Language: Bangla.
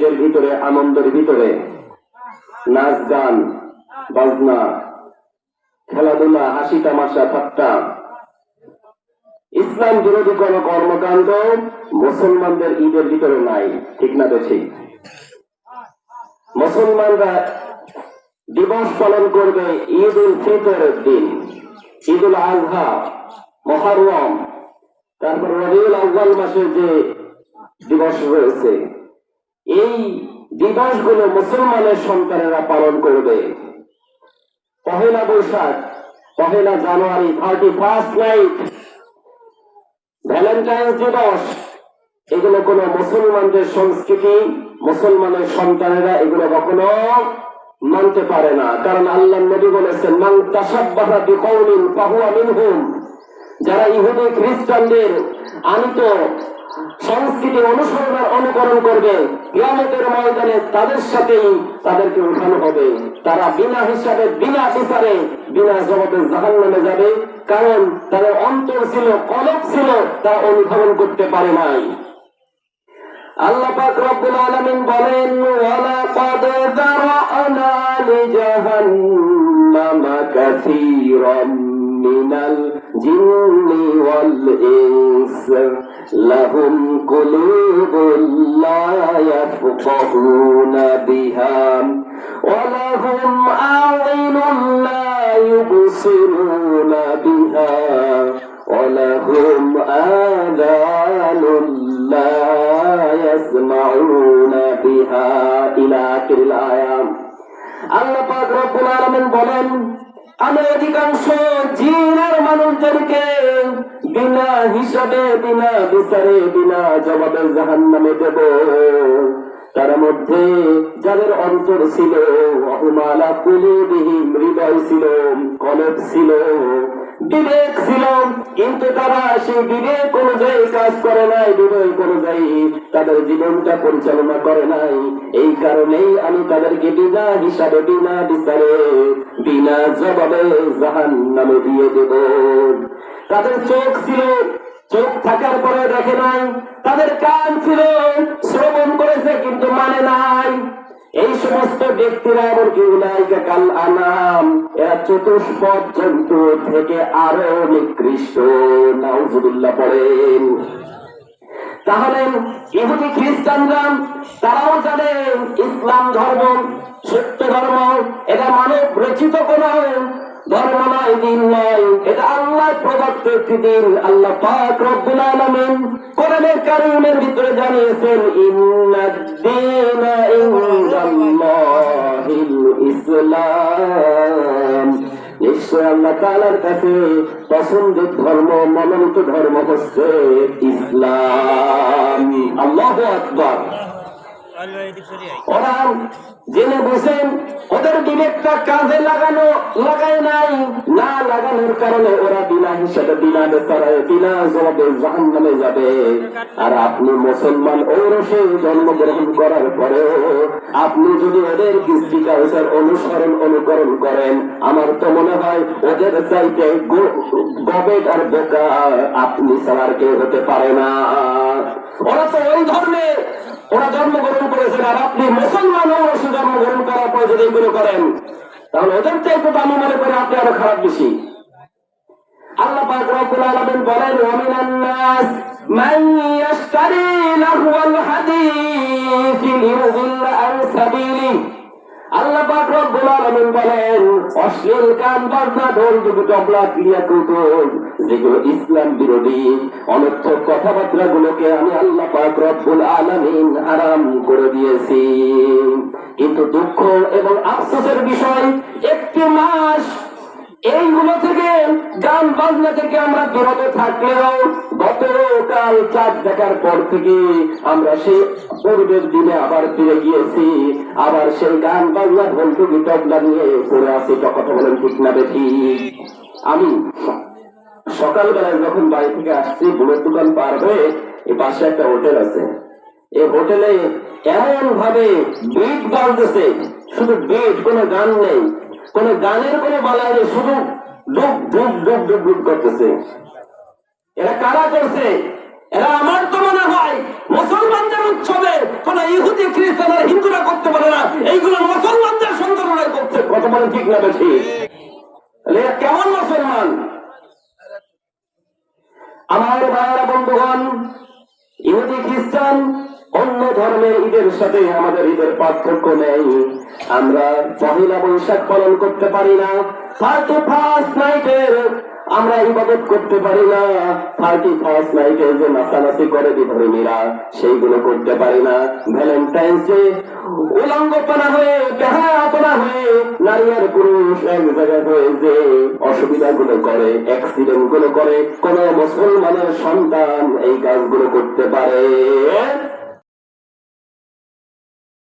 ঈদের ভিতরে, আনন্দের ভিতরে। নাচ, গান, বাজনা, খেলাধুলা, হাসি, তামাশা, ঠাট্টা। ইসলাম বিরোধী কোন কর্মকাণ্ড মুসলমানদের ঈদের ভিতরে নাই, ঠিক না বেছি মুসলমানরা দিবস পালন করবে ঈদ উল ফিতরের দিন, ঈদ উল আজহা, মহারম। তারপর রবিউল আউ্বাল মাসের যে দিবস রয়েছে এই দিবসগুলো মুসলমানের সন্তানেরা পালন করবে। পহেলা বৈশাখ, পহেলা জানুয়ারি থার্টি ফার্স্ট নাইট ভ্যালেন্টাইন্স দিবস। এগুলো কোনো মুসলমানদের সংস্কৃতি, মুসলমানের সন্তানেরা এগুলো কখনো মানতে পারে না। কারণ আল্লাহ নবী বলেছেন, মান তাসাব্বাহা যারা ইহুদি, খ্রিস্টানদের আনিত সংস্কৃতি অনুসরণের অনুকরণ করবে। কিয়ামতের ময়দানে তাদের সাথেই তাদেরকে উঠানো হবে। তারা বিনা হিসাবে, বিনা বিচারে বিনা জগতে জাহান নামে যাবে। কারণ তাদের অন্তর ছিল কলক ছিল, তা অনুধাবন করতে পারে নাই। আল্লাহ পাক রব্বুল আলামিন বলেন, ওয়ালা ক্বাদ যারানা লিজাহান্নামা কাসীরাম মিনাল জিন্নি ওয়াল ইনস। لهم قلوب لا يفقهون بها ولهم أعين لا يبصرون بها ولهم آذان لا يسمعون بها إلى آخر الآيات আল্লাহ পাক রব্বুল আলামিন বলেন আমি অধিকাংশ জিন আর মানুষদেরকে বিনা হিসাবে, বিনা বিচারে, বিনা জবাবে জাহান্নামে দেব। তার মধ্যে যাদের অন্তর ছিল, অহুমালা কুলুবিহীন হৃদয় ছিল, কলব ছিল, বিবেক ছিল, কিন্তু তারা সেই বিবেক অনুযায়ী কাজ করে নাই, বিবেক অনুযায়ী তাদের জীবনটা পরিচালনা করে নাই। এই কারণেই আমি তাদেরকে বিনা হিসাবে, বিনা বিচারে, বিনা জবাবে জাহান নামে দিয়ে দেব। তাদের চোখ ছিল, চোখ থাকার পরে দেখে নাই। তাদের কান ছিল, শ্রবণ করেছে কিন্তু মানে নাই। এই সমস্ত ব্যক্তিরা এমনকি উলাইকা কাল আনাম, এরা চতুষ্পদ জন্তু থেকে আরও নিকৃষ্ট। নাউজুবিল্লাহ পড়েন। তাহলে ইহুদি খ্রিস্টানরা, তারাও জানে ইসলাম ধর্ম, সত্য ধর্ম, এটা মানব রচিত কোন ধর্ম নয়, দিন নয়, এটা প্রদত্ত আল্লাহ পাক রব্বুল আলামিন কোরআনের কারিমের ভিতরে জানিয়েছেন ইসলাম। নিশ্চয় আল্লাহ তাআলার কাছে পছন্দের ধর্ম, মনোনীত ধর্ম হচ্ছে ইসলাম। আল্লাহু আকবার। ওরা ওদের বিবেকটা কাজে লাগানো, লাগায় নাই। না লাগানোর কারণে ওরা বিনা হিসাবে, বিনা বেচারায় বিনা জবাবে জাহান নামে যাবে। আর আপনি মুসলমান ঔরসে জন্মগ্রহণ করার পরেও আপনি যদি ওদের কৃষ্টি কালচার অনুসরণ অনুকরণ করেন, আমার তো মনে হয় ওদের চাইতে গবেট আর বোকা আপনি আর কেউ হতে পারে না। ওরা তো ওই ধর্মে ওরা জন্মগ্রহণ করেছেন আর আপনি মুসলমান অবশ্য জন্মগ্রহণ করার পর যদি এগুলো করেন, তাহলে ওদের একটু আমি মনে করি আপনি আরও খারাপ বেশি। আল্লাহ পাক রব্বুল আলামিন বলেন ওয়ামিনান নাস মান ইয়াশতারি আন সাবিলি। যেগুলো ইসলাম বিরোধী, অনর্থক কথাবার্তা গুলোকে আমি আল্লাহ পাক রব্বুল হারাম করে দিয়েছি। কিন্তু দুঃখ এবং আফসোসের বিষয়, একটি মাস এইগুলো গান বাজনা থেকে আমরা বিরত থাকলেও গতকাল চাঁদ দেখার পর থেকে আমরা সেই পূর্বের দিনে আবার ফিরে গিয়েছি। আবার সেই গান বাজনা ভন্টুকি তবলা নিয়ে পড়ে আছি কথা বলেন ঠিক না দেখি আমি সকালবেলায় যখন বাড়ি থেকে আসছি বুলের দোকান পার হয়ে এই পাশে একটা হোটেল আছে। এই হোটেলে এমন ভাবে বিট বাজতেছে, শুধু বিট, কোনো গান নেই। কোন গানের কোনো বালাই শুধু ডুম ডুম ডুম ডুম ডুম করতেছে। এরা কারা করছে? এরা আমার তো মনে হয় মুসলমানদের উৎসবে কোন ইহুদি, খ্রিস্টান হিন্দুরা করতে পারে না। এইগুলো মুসলমানদের সন্তানরা করছে। কথা বলে ঠিক না বেশি তাহলে কেমন মুসলমান? আমার বাংলা বন্ধুগণ, ইহুদি, খ্রিস্টান, অন্য ধর্মের ঈদের সাথে আমাদের ঈদের পার্থক্য নেই। আমরা পহেলা বৈশাখ পালন করতে পারি না। থার্টি ফার্স্ট নাইটের আমরা ইবাদত করতে পারি না। থার্টি ফার্স্ট নাইটে যে নাচানাচি করে বিধর্মীরা, সেইগুলো করতে পারি না। ভ্যালেন্টাইন্স ডে উলঙ্গপনা হয়ে বেহায়াপনা হয়ে নারী আর পুরুষ এক জায়গায় হয়ে যে অসুবিধা গুলো করে অ্যাক্সিডেন্টগুলো করে, কোন মুসলমানের সন্তান এই কাজগুলো করতে পারে।